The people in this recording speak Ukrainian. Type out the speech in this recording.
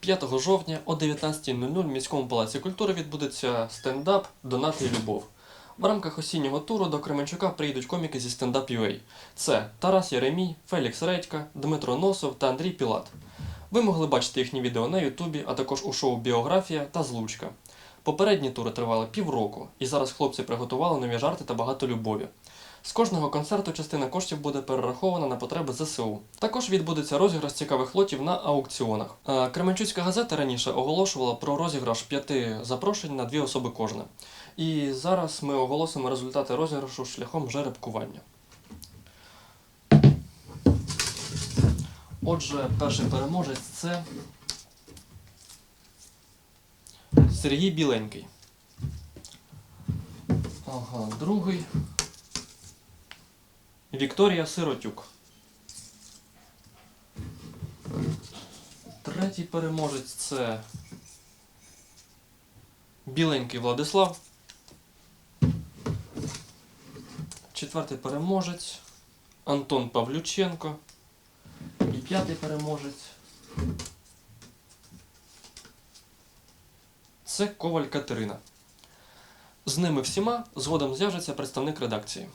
5 жовтня о 19.00 в міському палаці культури відбудеться стендап Донати і любов. В рамках осіннього туру до Кременчука приїдуть коміки зі стендап UA. Це Тарас Єремій, Фелікс Редька, Дмитро Носов та Андрій Пілат. Ви могли бачити їхні відео на Ютубі, а також у шоу Біографія та Злучка. Попередні тури тривали півроку, і зараз хлопці приготували нові жарти та багато любові. З кожного концерту частина коштів буде перерахована на потреби ЗСУ. Також відбудеться розіграш цікавих лотів на аукціонах. Е, Кременчуцька газета раніше оголошувала про розіграш п'яти запрошень на дві особи кожне. І зараз ми оголосимо результати розіграшу шляхом жеребкування. Отже, перший переможець це Сергій Біленький. Ага, другий. Вікторія Сиротюк. Третій переможець це Біленький Владислав. Четвертий переможець Антон Павлюченко. І п'ятий переможець. Це Коваль Катерина. З ними всіма згодом зв'яжеться представник редакції.